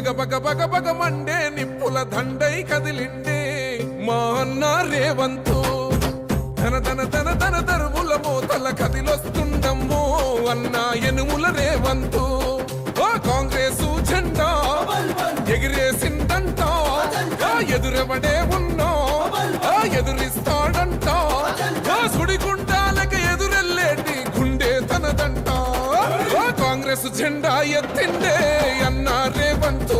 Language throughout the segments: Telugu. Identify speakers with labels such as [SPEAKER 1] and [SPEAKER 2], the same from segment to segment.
[SPEAKER 1] బగ బగ బగ బగ మండే నిప్పుల దండై కదిలిండే మా అన్న రేవంతు. ధన ధన ధన ధన దరువుల మోతల కదిలొస్తుండమ్మో అన్న ఎనుముల రేవంతు. కాంగ్రెస్ కాంగ్రెసు జెండా ఎగిరేసిందంట. ఎదురెవడే ఉన్నా? ఎదురిస్తాడంట. సుడిగుండాలకు ఎదురెళ్ళేటి ఎదురెల్లేటి గుండె తనదంట. కాంగ్రెస్ జెండా ఎత్తిండే అన్నారే రేవంతు.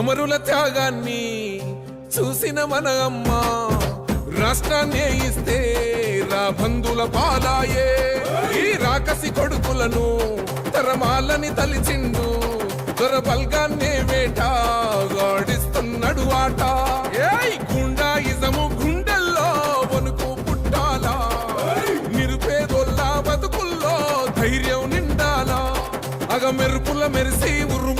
[SPEAKER 1] అమరుల త్యాగాన్ని చూసిన మన అమ్మ రాష్ట్రాన్ని ఇస్తే రా బంధుల పాలాయే. ఈ రాకసి కొడుకులను తరమాలని తలిచిండు దొర బల్గాన్నే వేట గాడిస్తున్నాడు ఆట. ఏయ్ గుండా ఇజము గుండెల్లో వణుకు పుట్టాలా? నిరుపేదోళ్ళ బతుకుల్లో ధైర్యం నిండాలా? అగ మెరుపుల మెరిసి ఉరుముల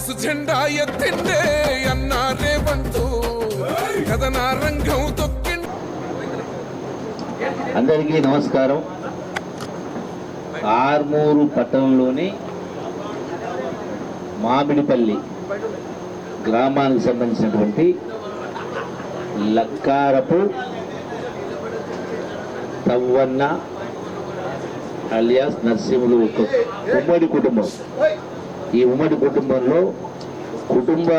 [SPEAKER 1] కాంగ్రెస్ జెండా ఎత్తిండే అన్నారే రేవంతు కథన రంగం తొక్కి
[SPEAKER 2] అందరికీ నమస్కారం. ఆర్మూరు పట్టణంలోని మామిడిపల్లి గ్రామానికి సంబంధించినటువంటి లక్కారపు తవ్వన్న అలియాస్ నర్సింహులు ఒక ఉమ్మడి కుటుంబం. ఈ ఉమ్మడి కుటుంబంలో కుటుంబ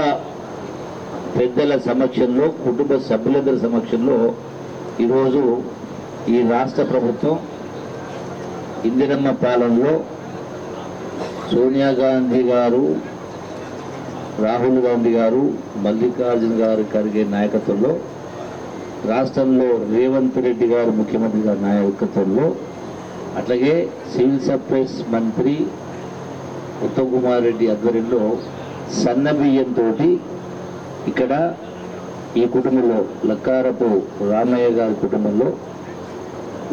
[SPEAKER 2] పెద్దల సమక్షంలో కుటుంబ సభ్యులందరి సమక్షంలో ఈరోజు ఈ రాష్ట్ర ప్రభుత్వం ఇందిరమ్మ పాలనలో సోనియా గాంధీ గారు రాహుల్ గాంధీ గారు మల్లికార్జున గారు కలిగే నాయకత్వంలో రాష్ట్రంలో రేవంత్ రెడ్డి గారు ముఖ్యమంత్రి గారి నాయకత్వంలో అట్లాగే సివిల్ సప్లైస్ మంత్రి ఉత్తమ్ కుమార్ రెడ్డి ఆధ్వర్యంలో సన్న బియ్యంతో ఇక్కడ ఈ కుటుంబంలో లక్కారపు రామయ్య గారి కుటుంబంలో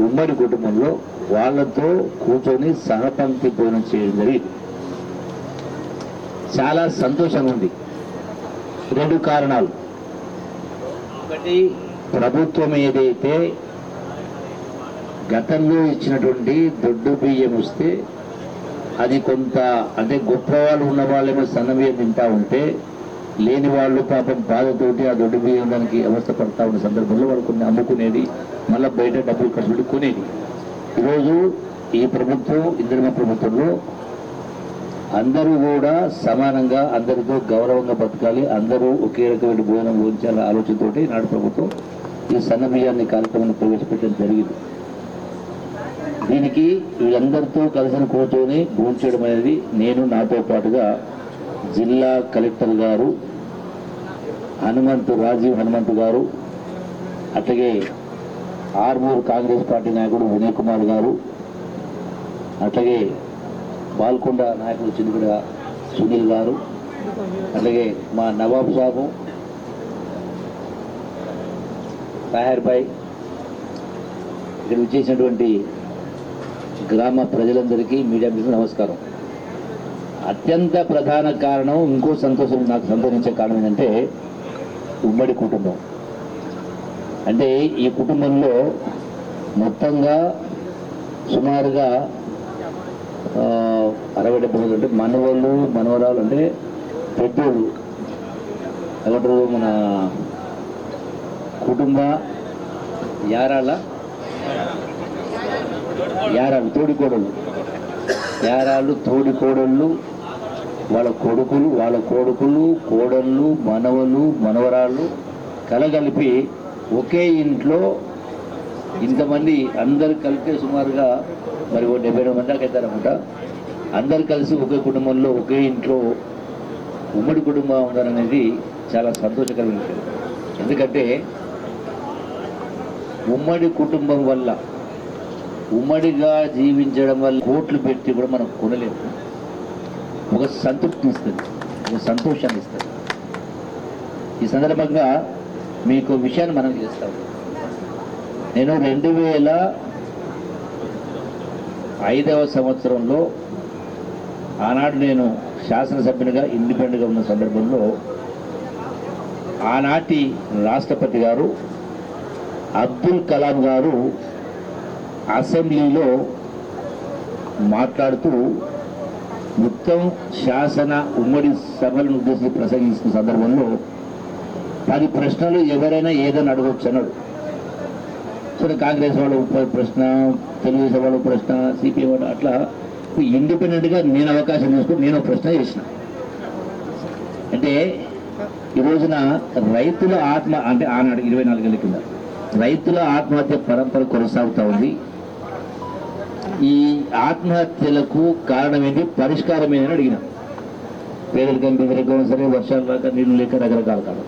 [SPEAKER 2] ఉమ్మడి కుటుంబంలో వాళ్ళతో కూర్చొని సహపంక్తి భోజనం చేయడం జరిగింది. చాలా సంతోషంగా ఉంది. రెండు కారణాలు. ఒకటి ప్రభుత్వం ఏదైతే గతంలో ఇచ్చినటువంటి దొడ్డు బియ్యం వస్తే అది కొంత అంటే గొప్ప వాళ్ళు ఉన్న వాళ్ళేమో సన్న తింటా ఉంటే లేని వాళ్ళు పాపం బాధతోటి ఆ దొడ్డు బియ్యం దానికి అవస్థ పడతా ఉన్న సందర్భంలో వాళ్ళు కొన్ని అమ్ముకునేది మళ్ళీ బయట డబ్బులు ఖర్చు పెట్టి కొనేది. ఈరోజు ఈ ప్రభుత్వం ఇంద్రమ ప్రభుత్వంలో అందరూ కూడా సమానంగా అందరితో గౌరవంగా బతకాలి అందరూ ఒకే రకమైన భోజనం భోజించాలనే ఆలోచనతోటి నాడు ప్రభుత్వం ఈ సన్న బియ్యాన్ని కార్యక్రమాన్ని ప్రవేశపెట్టడం జరిగింది. దీనికి వీళ్ళందరితో కలిసిని కూర్చొని భోంచడం అనేది నేను నాతో పాటుగా జిల్లా కలెక్టర్ గారు హనుమంతు రాజీవ్ హనుమంతు గారు అట్లాగే ఆర్మూర్ కాంగ్రెస్ పార్టీ నాయకుడు వినయ్ కుమార్ గారు అట్లాగే బాల్కొండ నాయకుడు చిన్నగడ సునీల్ గారు అట్లాగే మా నవాబ్ సాబు తాహర్ భాయ్ ఇక్కడ విచ్చేసినటువంటి గ్రామ ప్రజలందరికీ మీడియా మిత్రులకు నమస్కారం. అత్యంత ప్రధాన కారణం ఇంకో సంతోషం నాకు సంతోషించే కారణం ఏంటంటే ఉమ్మడి కుటుంబం. అంటే ఈ కుటుంబంలో మొత్తంగా సుమారుగా అరవై డెబ్బై మంది అంటే మనవాళ్ళు మనవరాలు అంటే పెద్దోళ్ళు. ఎవరు మన కుటుంబ యారాల యారాలు తోడికోడళ్ళు. యారాలు తోడికోడళ్ళు వాళ్ళ కొడుకులు వాళ్ళ కొడుకులు కోడళ్ళు మనవలు మనవరాళ్ళు కలగలిపి ఒకే ఇంట్లో ఇంతమంది అందరు కలిపి సుమారుగా మరి ఓ డెబ్బై ఎనిమిది మంది దాకా అవుతారనమాట అందరు కలిసి ఒకే కుటుంబంలో ఒకే ఇంట్లో ఉమ్మడి కుటుంబం ఉందనేది చాలా సంతోషకరమైన ఎందుకంటే ఉమ్మడి కుటుంబం వల్ల ఉమ్మడిగా జీవించడం వల్ల కోట్లు పెట్టి కూడా మనం కొనలేము. ఒక సంతృప్తిని ఇస్తుంది. ఒక సంతోషాన్ని ఇస్తుంది. ఈ సందర్భంగా మీకు విషయాన్ని మనం చేస్తాం. నేను రెండు వేల ఐదవ సంవత్సరంలో ఆనాడు నేను శాసనసభ్యునిగా ఇండిపెండెంట్గా ఉన్న సందర్భంలో ఆనాటి రాష్ట్రపతి గారు అబ్దుల్ కలాం గారు అసెంబ్లీలో మాట్లాడుతూ మొత్తం శాసన ఉమ్మడి సభలను ఉద్దేశించి ప్రసంగిస్తున్న సందర్భంలో పది ప్రశ్నలు ఎవరైనా ఏదైనా అడగొచ్చు అన్నాడు. సో కాంగ్రెస్ వాళ్ళు ప్రశ్న తెలుగుదేశం వాళ్ళు ప్రశ్న సిపిఎం వాళ్ళు అట్లా ఇండిపెండెంట్గా నేను అవకాశం తీసుకుని నేను ఒక ప్రశ్న చేసిన అంటే ఈ రోజున రైతుల ఆత్మ అంటే ఆనాడు ఇరవై నాలుగేళ్ళ కింద రైతుల ఆత్మహత్య పరంపర కొనసాగుతూ ఉంది. ఈ ఆత్మహత్యలకు కారణం ఏంటి పరిష్కారం ఏంటని అడిగిన. పేదరికం పేదరికం సరే వర్షాలు రాక నీళ్ళు లేక రకరకాల కాలం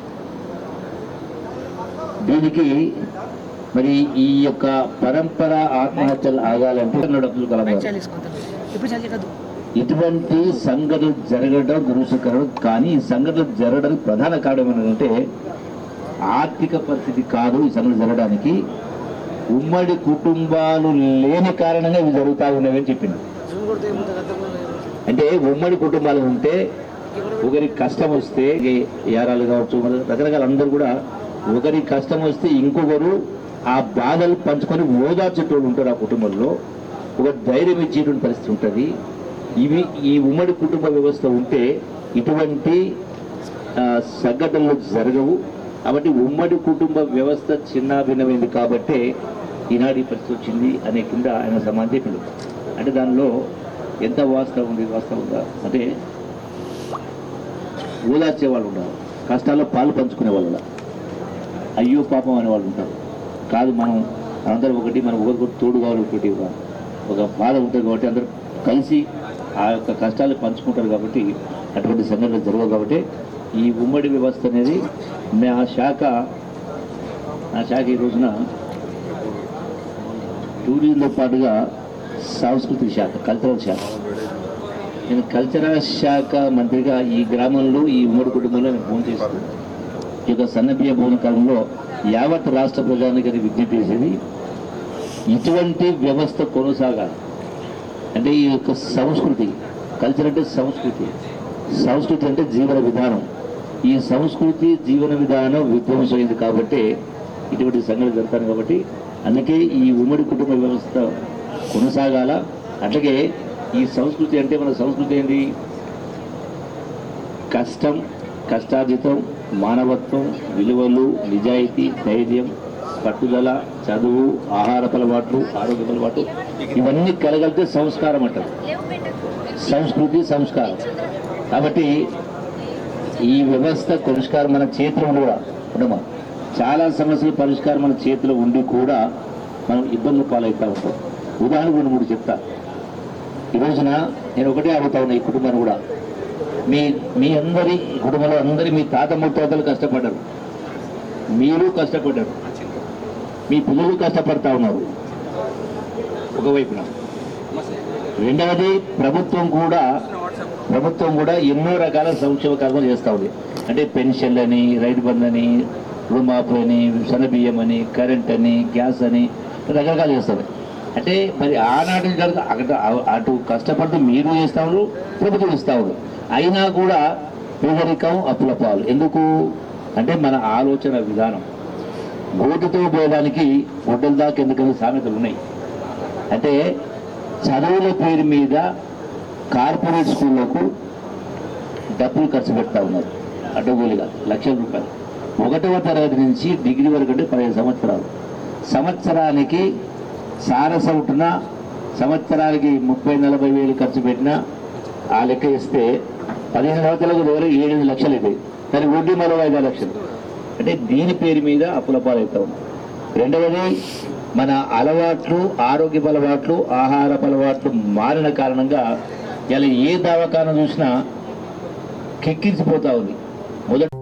[SPEAKER 2] దీనికి మరి ఈ యొక్క పరంపర ఆత్మహత్యలు ఆగాలంటే అబ్దుల్ కలాం
[SPEAKER 3] కాదు
[SPEAKER 2] ఇటువంటి సంఘటనలు జరగడం దురుసుకరం కానీ ఈ సంఘటనలు జరగడానికి ప్రధాన కారణం ఏంటంటే ఆర్థిక పరిస్థితి కాదు ఈ సంఘటన జరగడానికి. ఉమ్మడి కుటుంబాలు లేని కారణంగా ఇవి జరుగుతూ ఉన్నవి అని చెప్పింది అంటే ఉమ్మడి కుటుంబాలు ఉంటే ఒకరికి కష్టం వస్తే ఏరాలు యారాలు కావచ్చు రకరకాల అందరూ కూడా ఒకరికి కష్టం వస్తే ఇంకొకరు ఆ బాధలు పంచుకొని ఓదార్చేటోళ్ళు ఉంటారు ఆ కుటుంబంలో. ఒక ధైర్యం ఇచ్చేటువంటి పరిస్థితి ఉంటుంది. ఇవి ఈ ఉమ్మడి కుటుంబ వ్యవస్థ ఉంటే ఇటువంటి సంఘటనలు జరగవు. కాబట్టి ఉమ్మడి కుటుంబ వ్యవస్థ చిన్నాభిన్నమైంది కాబట్టే ఈనాడు ఈ పరిస్థితి వచ్చింది అనే కింద ఆయన సమాధి చెప్పిండు అంటే దానిలో ఎంత వాస్తవం ఉంది వాస్తవంగా అంటే ఓదార్చే వాళ్ళు ఉన్నారు కష్టాల్లో పాలు పంచుకునే వాళ్ళు అయ్యో పాపం అనే వాళ్ళు ఉంటారు. కాదు మనం అందరం ఒకటి మనం ఒకరికొకటి తోడు కావాలి ఒకటి ఒక- బాధ ఉంటుంది కాబట్టి అందరూ కలిసి ఆ యొక్క కష్టాలు పంచుకుంటారు కాబట్టి అటువంటి సంఘటనలు జరగవు కాబట్టి ఈ ఉమ్మడి వ్యవస్థ అనేది మే- ఆ శాఖ ఆ శాఖ ఈ రోజున టూరిజంతో పాటుగా సాంస్కృతిక శాఖ కల్చరల్ శాఖ. నేను కల్చరల్ శాఖ మంత్రిగా ఈ గ్రామంలో ఈ ఉమ్మడి కుటుంబంలో నేను ఫోన్ చేస్తాను ఈ యొక్క సన్నబియ్య భవన కాలంలో యావత్ రాష్ట్ర ప్రజానికి అది విజ్ఞప్తి చేసేది ఇటువంటి వ్యవస్థ కొనసాగాలి. అంటే ఈ యొక్క సంస్కృతి కల్చర్ అంటే సంస్కృతి సంస్కృతి అంటే జీవన విధానం. ఈ సంస్కృతి జీవన విధానం విధ్వంసమైంది కాబట్టి ఇటువంటి సంఘటన జరుగుతాను కాబట్టి అందుకే ఈ ఉమ్మడి కుటుంబ వ్యవస్థ కొనసాగాల. అట్లాగే ఈ సంస్కృతి అంటే మన సంస్కృతి ఏంటి కష్టం కష్టార్జితం మానవత్వం విలువలు నిజాయితీ ధైర్యం పట్టుదల చదువు ఆహార అలవాట్లు ఆరోగ్య అలవాట్లు ఇవన్నీ కలగలితే సంస్కారం అంటారు. సంస్కృతి సంస్కారం. కాబట్టి ఈ వ్యవస్థ పరిష్కారం మన చేతిలో కూడా ఉండమా? చాలా సమస్యల పరిష్కారం మన చేతిలో ఉండి కూడా మనం ఇబ్బందులు పాలవుతూ ఉంటాం. ఉదాహరణ రెండు మూడు చెప్తా. ఈ రోజున నేను ఒకటే అడుగుతా ఉన్నా ఈ కుటుంబాన్ని కూడా. మీ మీ అందరి కుటుంబంలో అందరి మీ తాత ముత్తాతలు కష్టపడ్డారు. మీరు కష్టపడ్డారు. మీ పిల్లలు కష్టపడతా ఉన్నారు. ఒకవైపున. రెండవది ప్రభుత్వం కూడా ప్రభుత్వం కూడా ఎన్నో రకాల సంక్షేమ కార్యక్రమాలు చేస్తూ ఉంది. అంటే పెన్షన్లని రైతు బంధు అని రుణమాఫీ అని కరెంట్ అని గ్యాస్ అని రకరకాలు చేస్తారు. అంటే మరి ఆనాటి నుంచి కనుక అక్కడ అటు కష్టపడుతూ మీరు చేస్తా ప్రభుత్వం ఇస్తా అయినా కూడా పేదరికం అప్పుల పాలు ఎందుకు? అంటే మన ఆలోచన విధానం. గోటుతో పోయడానికి గొడ్డల దాకా ఎందుకంటే సామెతలు ఉన్నాయి. అంటే చదువుల పేరు మీద కార్పొరేట్ స్కూళ్ళకు డబ్బులు ఖర్చు పెడతా ఉన్నారు. అడ్డగోలుగా లక్షల రూపాయలు. ఒకటవ తరగతి నుంచి డిగ్రీ వరకు అంటే పదిహేను సంవత్సరాలు. సంవత్సరానికి సారసవుటున సంవత్సరానికి ముప్పై నలభై వేలు ఖర్చు పెట్టినా ఆ లెక్క ఇస్తే పదిహేను సంవత్సరాలకు దగ్గర ఏడు లక్షలు ఇది దాని వడ్డీ మరో ఐదు లక్షలు. అంటే దీని పేరు మీద అప్పుల పాలవుతాం. రెండవది మన అలవాట్లు ఆరోగ్య అలవాట్లు ఆహార అలవాట్లు మారిన కారణంగా ఇలా ఏ దవాఖాన చూసినా కెక్కించిపోతా ఉంది. మొదట